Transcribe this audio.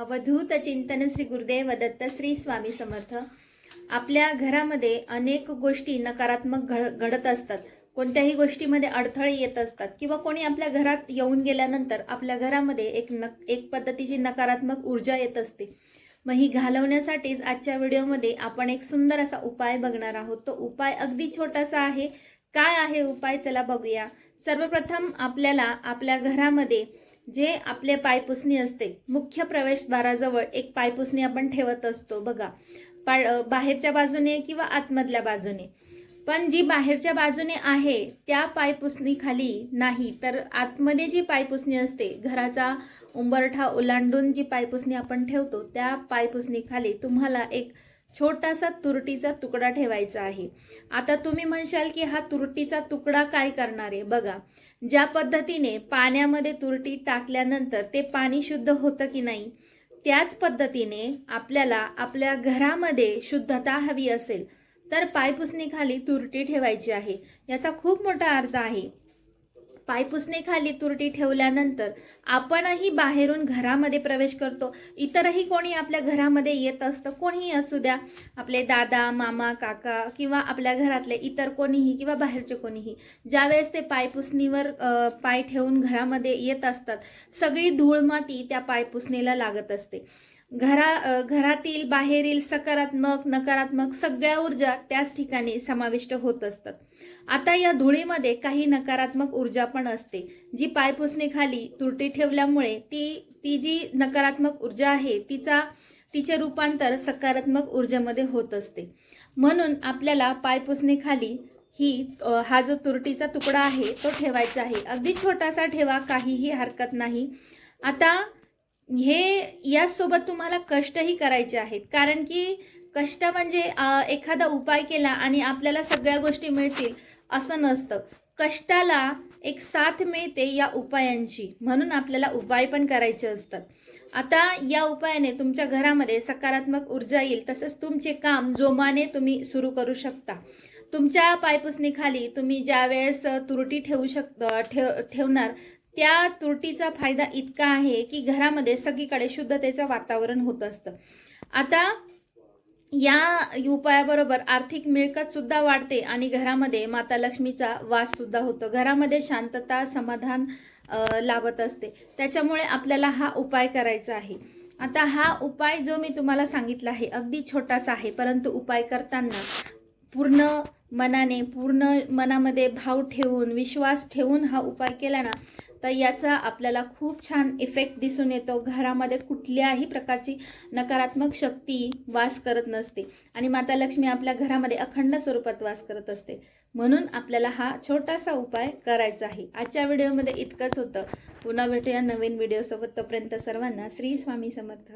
अवधूत चिंतन श्री गुरुदेव दत्त श्री स्वामी समर्थ. आपल्या घरामध्ये अनेक गोष्टी नकारात्मक घड घडत असतात. कोणत्याही गोष्टीमध्ये अडथळे येत असतात किंवा कोणी आपल्या घरात येऊन गेल्यानंतर आपल्या घरामध्ये एक न एक पद्धतीची नकारात्मक ऊर्जा येत असते. मग ही घालवण्यासाठीच आजच्या व्हिडिओमध्ये आपण एक सुंदर असा उपाय बघणार आहोत. तो उपाय अगदी छोटासा आहे. काय आहे उपाय? चला बघूया. सर्वप्रथम आपल्याला आपल्या घरामध्ये जे आपले पायपुसणी असते मुख्य प्रवेशद्वाराजवळ एक पायपुसणी आपण ठेवत असतो बघा. पा बाहेरच्या बाजूने किंवा आतमधल्या बाजूने. पण जी बाहेरच्या बाजूने आहे त्या पायपुसणीखाली नाही. तर आतमध्ये जी पायपुसणी असते घराचा उंबरठा ओलांडून जी पायपुसणी आपण ठेवतो त्या पायपुसणीखाली तुम्हाला एक छोटासा तुरटीचा तुकडा ठेवायचा आहे. आता तुम्ही म्हणशाल की हा तुरटीचा तुकडा काय करणार आहे? बघा ज्या पद्धतीने पाण्यामध्ये तुरटी टाकल्यानंतर ते पाणी शुद्ध होतं की नाही? त्याच पद्धतीने आपल्याला आपल्या घरामध्ये शुद्धता हवी असेल तर पायपुसणीखाली तुरटी ठेवायची आहे. याचा खूप मोठा अर्थ आहे. पायपुसणीखाली तुरटी ठेवल्यानंतर आपणही बाहेरून घरामध्ये प्रवेश करतो. इतरही कोणी आपल्या घरामध्ये येत असतं कोणीही असू द्या. आपले दादा मामा काका किंवा आपल्या घरातले इतर कोणीही किंवा बाहेरचे कोणीही ज्यावेळेस ते पायपुसणीवर पाय ठेवून घरामध्ये येत असतात सगळी धूळमाती त्या पायपुसणीला लागत असते. घरा घरातील बाहेरील सकारात्मक नकारात्मक सगळ्या ऊर्जा त्याच ठिकाणी समाविष्ट होत असतात. आता या धुळीमध्ये काही नकारात्मक ऊर्जा पण असते. जी पायपुसणीखाली तुरटी ठेवल्यामुळे ती ती जी नकारात्मक ऊर्जा आहे तिचा तिचे रूपांतर सकारात्मक ऊर्जेमध्ये होत असते. म्हणून आपल्याला पायपुसणीखाली ही हा जो तुरटीचा तुकडा आहे तो ठेवायचा आहे. अगदी छोटासा ठेवा काहीही हरकत नाही. आता हे यासोबत तुम्हाला कष्टही करायचे आहेत. कारण की कष्ट म्हणजे एखादा उपाय केला आणि आपल्याला सगळ्या गोष्टी मिळतील असं नसतं. कष्टाला एक साथ मिळते या उपायांची. म्हणून आपल्याला उपाय पण करायचे असतात. आता या उपायाने तुमच्या घरामध्ये सकारात्मक ऊर्जा येईल तसंच तुमचे काम जोमाने तुम्ही सुरू करू शकता. तुमच्या पायपुसणीखाली तुम्ही ज्या वेळेस तुरटी ठेवू शक ठेव ठेवणार त्या तुरटीचा फायदा इतका आहे की घरामध्ये सगळीकडे शुद्धतेचं वातावरण होत असतं. आता या उपायाबरोबर आर्थिक मिळकत सुद्धा वाढते आणि घरामध्ये माता लक्ष्मीचा वास सुद्धा होतो. घरामध्ये शांतता समाधान लाभत असते. त्याच्यामुळे आपल्याला हा उपाय करायचा आहे. आता हा उपाय जो मी तुम्हाला सांगितला आहे अगदी छोटासा आहे परंतु उपाय करताना पूर्ण मनाने पूर्ण मनामध्ये भाव ठेवून विश्वास ठेवून हा उपाय केला ना तर याचा आपल्याला खूप छान इफेक्ट दिसून येतो. घरामध्ये कुठल्याही प्रकारची नकारात्मक शक्ती वास करत नसते. आणि माता लक्ष्मी आपल्या घरामध्ये अखंड स्वरूपात वास करत असते. म्हणून आपल्याला हा छोटासा उपाय करायचा आहे. आजच्या व्हिडिओमध्ये इतकंच होतं. पुन्हा भेटूया नवीन व्हिडिओसोबत. तोपर्यंत सर्वांना श्री स्वामी समर्थ.